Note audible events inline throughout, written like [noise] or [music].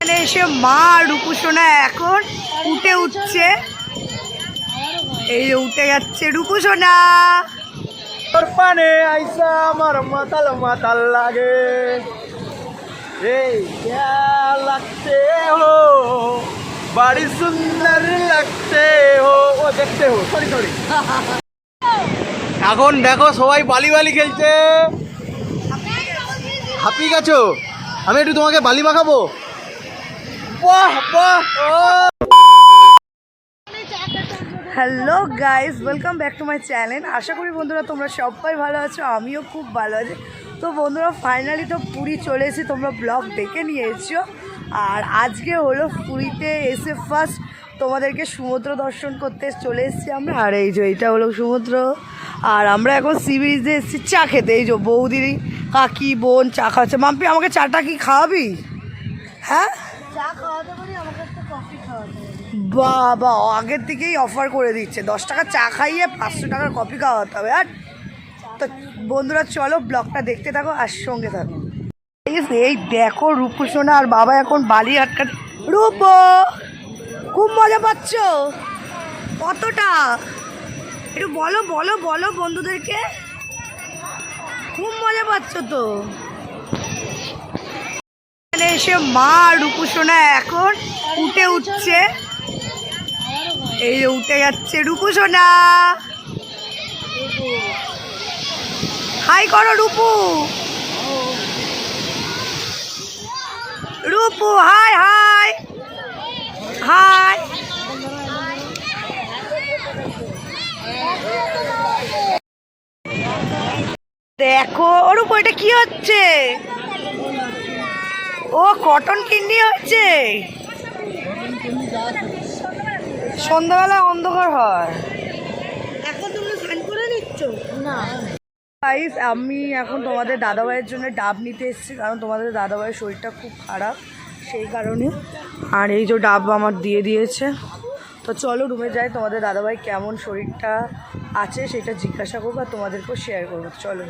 এখানে এসে মা রূপুসোনা এখন উঠে উঠছে। এই উঠে যাচ্ছে রূপুসোনা। তোর পানে আইসা আমার মাতাল মাতাল লাগে। এই লাগতে হো বাড়ি সুন্দর লাগছে হো। ও দেখতে হো সরি সরি এখন দেখো সবাই বালি বালি খেলছে। হাঁপি গেছো? আমি একটু তোমাকে বালি মাখাবো? বাহ বাহ hello guys welcome back to my channel আশা করি বন্ধুরা তোমরা সবাই ভালো আছো, আমিও খুব ভালো আছি। তো বন্ধুরা ফাইনালি তো পুরী চলে এসেছি, তোমরা ব্লগ দেখে নিয়েছো। আর আজকে হলো পুরীতে এসে ফার্স্ট তোমাদেরকে সমুদ্র দর্শন করতে চলে এসেছি আমরা। আর এই যে এটা হলো সমুদ্র। আর আমরা এখন সি বিচে এসেছি, চা খেতে। এই যে বৌদি কাকি, বোন চা খাওয়াচ্ছে মাম্পি, আমাকে চাটা কি খাওয়াবি? হ্যাঁ? বাবা, আগের থেকেই অফার করে দিচ্ছে। দশ টাকা চা খাইয়ে পাঁচশো টাকার কফি খাওয়াতে হবে, আর তো বন্ধুরা, চলো ব্লগটা দেখতে থাকো আর সঙ্গে থাকো। এই দেখো রূপসোনা আর বাবা এখন বালি আটকাতে রূপ, খুব মজা পাচ্ছ? কতটা? একটু বলো বলো বলো বন্ধুদেরকে। খুব মজা পাচ্ছ তো? এসে মা রূপসোনা এখন উঠে উঠছে। এই উঠে যাচ্ছে রূপসোনা। হাই করো Rupu. Rupu, hi hi. Hi. দেখো, ও রূপু, এটা কি হচ্ছে? ও কটন কিন্ডি হচ্ছে? সন্ধ্যাবেলা অন্ধকার হয়। এখন তোমরা স্নান করে নিচ্ছ? না। গাইস আমি এখন তোমাদের দাদাভাইয়ের জন্য ডাব নিতে এসেছি কারণ তোমাদের দাদাভাইয়ের শরীরটা খুব খারাপ সেই কারণে। আর এই যে ডাব আমার দিয়ে দিয়েছে। তো চলো রুমে যাই তোমাদের দাদাভাই কেমন শরীরটা আছে সেটা জিজ্ঞাসা করব আর তোমাদেরকেও শেয়ার করব। চলো।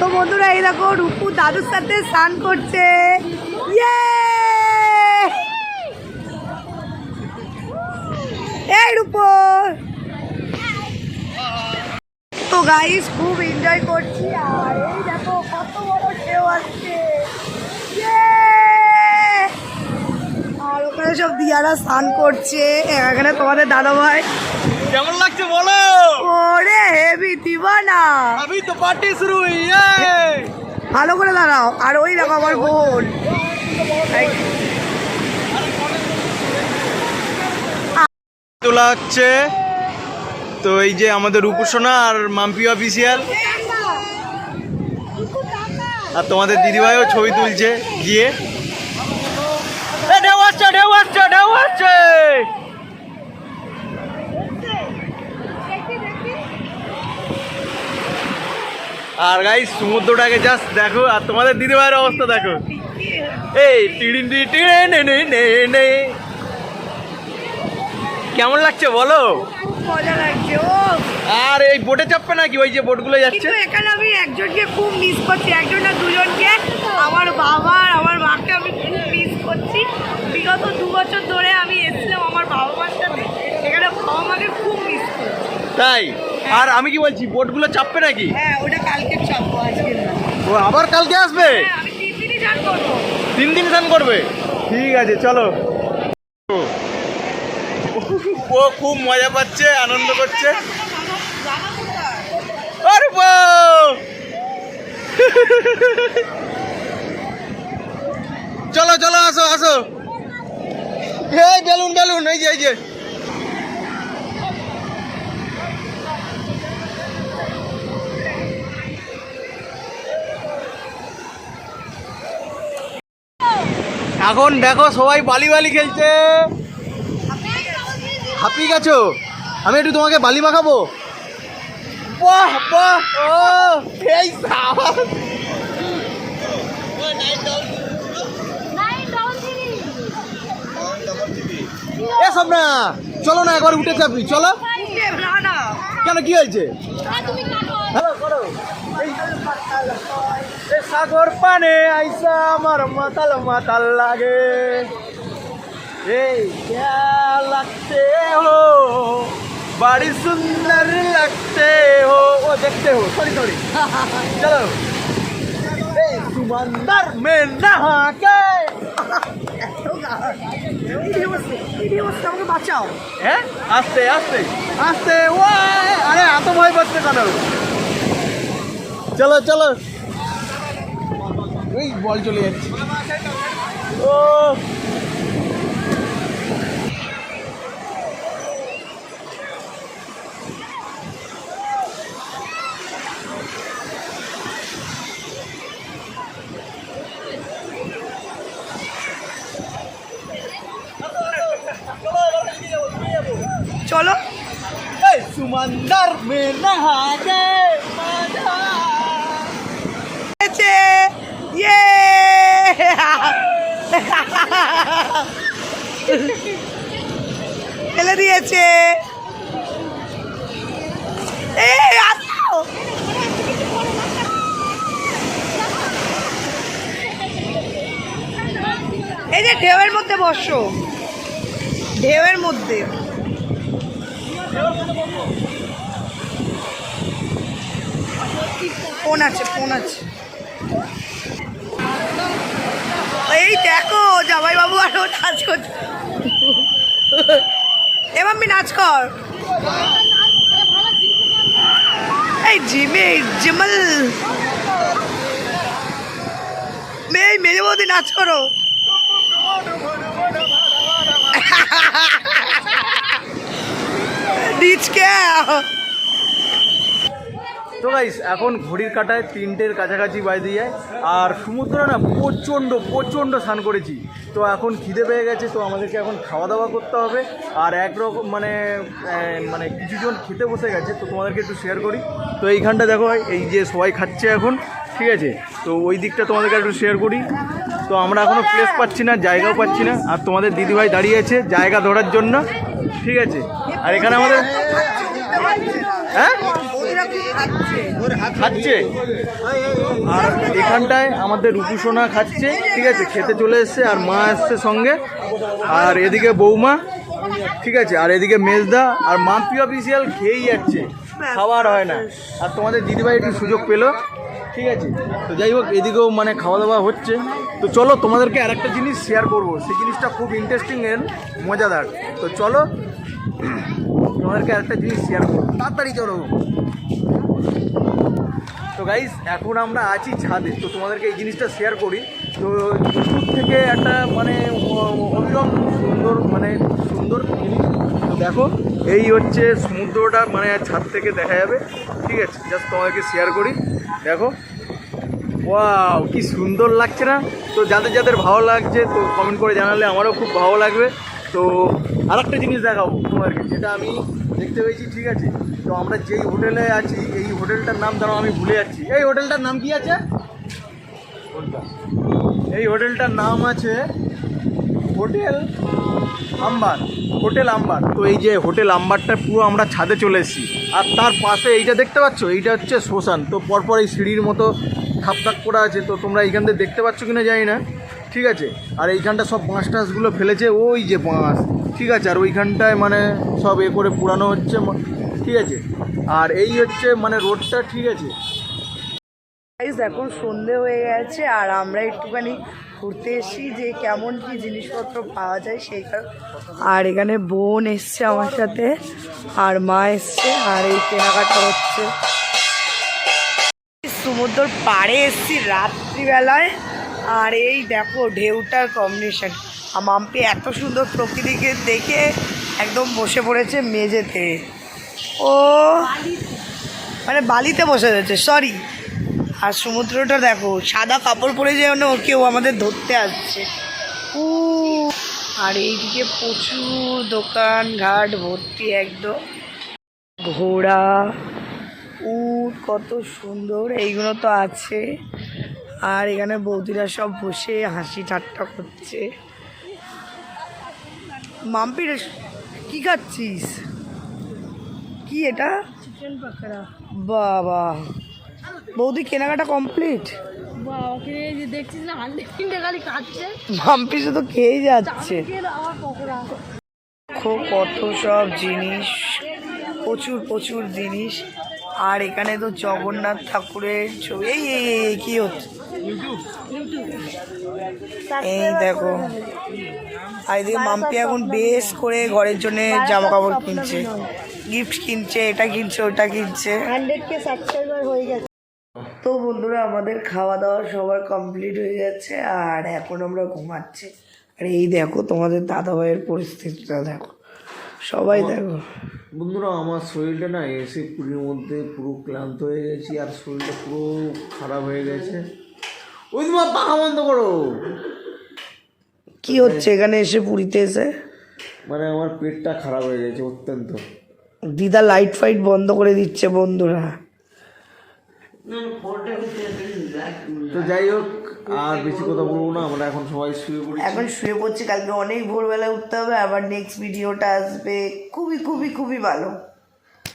তো বন্ধুরা, এই দেখো, রূপু দাদুর সাথে স্নান করছে। ইয়ে! এই রূপু! তো গাইস খুব এনজয় করছি, আর এই দেখো, কত বড় ঢেউ আসছে। আর ওখানে সব দিয়ারা স্নান করছে। এখানে তোমাদের দাদা ভাই কেমন লাগছে বলো? ওরে হেভি দিবানা। আমি তো পার্টি শুরু ইয়ে ভালো করে দাঁড়াও। আর ওই দেখো আমার বোন। তোলা হচ্ছে তো এই যে আমাদের রূপসোনা আর মাম্পি অফিসিয়াল আর তোমাদের দিদিভাইও ছবি তুলছে গিয়ে। ঢেউ আসছে ঢেউ আসছে ঢেউ আসছে। আর গাই সমুদ্রটাকে জাস্ট দেখো আর তোমাদের দিদিভাইয়ের অবস্থা দেখো। এই টিড়িন নে নে নে নে। কেমন লাগছে বলো? মজা লাগছে ও। আর এই বোটে চাপবে নাকি? ওই যে বোটগুলো যাচ্ছে। কিন্তু এখানে আমি একজনকে খুব মিস করছি একজন না দুজনকে। আমার বাবা আর আমার মাকে আমি খুব মিস করছি। বিগত দু বছর ধরে আমি এসেছিলাম আমার বাবা মার সাথে। এখানে বাবা মাকে খুব মিস করছি। তাই? আর আমি কি বলছি বোটগুলো চাপবে নাকি? হ্যাঁ ওটা কালকে চাপবো আজকে। ও আবার কালকে আসবে? হ্যাঁ আমি তিন দিনই জান করব। তিন দিন স্নান করবে? ঠিক আছে চলো। ও খুব মজা পাচ্ছে আনন্দ করছে। আরে! চলো চলো আসো আসো। এই বেলুন বেলুন এই যে এই যে। এখন দেখো সবাই বালি বালি খেলছে। হাঁপিয়ে গেছো? আমি একটু তোমাকে বালি মাখাবো? বাহ বাহ ও এই সাবাস এসব না চলো না একবার উঠে চাপি চলো। কেন কি হয়েছে? হ্যালো করো। এই সাগর পানে আইসা আমার মাতাল মাতাল লাগে। এই লাগতে হো, বাড়ি সুন্দর লাগতে হো। ও, দেখতে হো সরি সরি চলো। সুমানদার মে নাহাকে। আমাকে বাঁচাও হ্যাঁ? আস্তে আস্তে। আস্তে ও আরে, এত ভয় পাচ্ছে কেন? চলো চলো। ওই বল চলে যাচ্ছে। ও। চলো। সুমন্দর মে নহা কে মজা হয়েছে ইয়ে দিয়েছে। এই যে ঢেউয়ের মধ্যে বসো। ঢেউয়ের মধ্যে। ফোন আছে ফোন আছে। এই দেখো জামাই বাবু আরও নাচ করছে। এ মাম্মি নাচ কর। এই জিমে জিমল। এই মেয়ে বৌদি নাচ করো। [laughs] নিচকে তো গাইস এখন ঘড়ির কাটায় তিনটের কাছাকাছি বাইরে যায়। আর সমুদ্র না প্রচণ্ড প্রচণ্ড স্নান করেছি। তো এখন খিদে পেয়ে গেছে, তো আমাদেরকে এখন খাওয়া দাওয়া করতে হবে। আর একরকম মানে মানে কিছুজন খেতে বসে গেছে, তো তোমাদেরকে একটু শেয়ার করি। তো এইখানটা দেখো এই যে সবাই খাচ্ছে এখন, ঠিক আছে? তো ওই দিকটা তোমাদেরকে একটু শেয়ার করি। তো আমরা এখনও প্লেস পাচ্ছি না, জায়গাও পাচ্ছি না। আর তোমাদের দিদিভাই দাঁড়িয়ে আছে, জায়গা ধরার জন্য, ঠিক আছে? আর এখানে আমাদের হ্যাঁ? খাচ্ছে। আর এখানটায় আমাদের রূপুসোনা খাচ্ছে, ঠিক আছে? খেতে চলে এসছে, আর মা আসছে সঙ্গে। আর এদিকে বৌমা, ঠিক আছে? আর এদিকে মেজদা, আর মাম্পি অফিসিয়াল খেয়েই যাচ্ছে। খাবার হয় না। আর তোমাদের দিদিভাই একটু সুযোগ পেল, ঠিক আছে? তো যাই হোক, এদিকেও মানে খাওয়া দাওয়া হচ্ছে। তো চলো, তোমাদেরকে আরেকটা জিনিস শেয়ার করব। সেই জিনিসটা খুব ইন্টারেস্টিং এর মজাদার। তো চলো, তোমাদেরকে আরেকটা জিনিস শেয়ার করব। তাড়াতাড়ি চলো। তো গাইস এখন আমরা আছি ছাদে। তো তোমাদেরকে এই জিনিসটা শেয়ার করি। তো দূর থেকে একটা মানে অ- অবিরল সুন্দর মানে সুন্দর জিনিস। তো দেখো, এই হচ্ছে সমুদ্রটা মানে ছাদ থেকে দেখা যাবে। ঠিক আছে জাস্ট তোমাদেরকে শেয়ার করি। দেখো। ওয়াও কি সুন্দর লাগছে না? তো যাদের যাদের ভালো লাগছে, তো কমেন্ট করে জানালে আমারও খুব ভালো লাগবে। তো আর একটা জিনিস দেখাবো তোমাদেরকে, যেটা আমি দেখতে পেয়েছি, ঠিক আছে? তো আমরা যেই হোটেলে আছি, এই হোটেলটার নাম দাঁড়াও, আমি ভুলে যাচ্ছি। এই হোটেলটার নাম কি আছে? এই হোটেলটার নাম আছে হোটেল আম্বার হোটেল আম্বার। তো এই যে হোটেল আম্বারটা পুরো আমরা ছাদে চলে এসেছি। আর তার পাশে এইটা দেখতে পাচ্ছ? এইটা হচ্ছে শ্মশান। তো পরপর এই সিঁড়ির মতো থাপ থাপ করা আছে। তো তোমরা এইখান থেকে দেখতে পাচ্ছ কিনা জানি না। ঠিক আছে? আর এইখানটা সব বাঁশ টাঁশগুলো ফেলেছে, ওই যে বাঁশ। ঠিক আছে? আর ওইখানটায় মানে সব এ করে পুরানো হচ্ছে ঠিক আছে? আর এই হচ্ছে মানে রোডটা, ঠিক আছে? এখন সন্ধে হয়ে গেছে, আর আমরা একটুখানি ঘুরতে এসেছি যে কেমন কি জিনিসপত্র পাওয়া যায় সেই আর এখানে বোন এসছে আমার সাথে, আর মা এসছে, আর এই কেনাকাটা হচ্ছে। সমুদ্রর পাড়ে এসছি রাত্রিবেলায়। আর এই দেখো ঢেউটার কম্বিনেশন মাম্পি এত সুন্দর প্রকৃতিকে দেখে একদম বসে পড়েছে মেঝেতে। ও মানে বালিতে বসে রয়েছে সরি আর সমুদ্রটা দেখো, সাদা কাপড় পরে যেন কেউ আমাদের ধরতে আসছে। উ, আর এইদিকে প্রচুর দোকান ঘাট ভর্তি একদম। ঘোড়া, উট, কত সুন্দর, এইগুলো তো আছে। আর এখানে বৌদিরা সব বসে হাসি ঠাট্টা করছে। মাম্পির কি খাচ্ছিস? কি এটা? বাবা। বৌদি কেনাকাটা কমপ্লিট? মাম্পি শুধু খেয়েই যাচ্ছে। কত সব জিনিস প্রচুর প্রচুর জিনিস। আর এখানে তো জগন্নাথ ঠাকুরের ছবি। এই কি হচ্ছে? এই দেখো। আর এদিকে মাম্পি এখন বেশ করে ঘরের জন্য জামা কাপড় কিনছে। গিফট কিনছে এটা কিনছে ওটা কিনছে। হান্ড্রেড কে সাবস্ক্রাইবার হয়ে গেছে। তো বন্ধুরা আমাদের খাওয়া দাওয়া সবার কমপ্লিট হয়ে গেছে আর এখন আমরা ঘুমাচ্ছি। আর এই দেখো তোমাদের দাদা ভাইয়ের পরিস্থিতিটা দেখো। সবাই দেখো। বন্ধুরা আমার শরীরটা না এসে পুরীর মধ্যে পুরো ক্লান্ত হয়ে গেছি আর শরীরটা পুরো খারাপ হয়ে গেছে। ওই তোমার পাখা বন্ধ করো। কি হচ্ছে এখানে এসে পুরীতে এসে? মানে আমার পেটটা খারাপ হয়ে গেছে অত্যন্ত। দিদা লাইট ফাইট বন্ধ করে দিচ্ছে বন্ধুরা। তো যাই হোক আর বেশি কথা বলব না, আমরা এখন সবাই শুয়ে পড়ি এখন শুয়ে পড়ছি, কালকে অনেক ভোরবেলা উঠতে হবে, আবার নেক্সট ভিডিওটা আসবে। খুবই খুবই খুবই ভালো।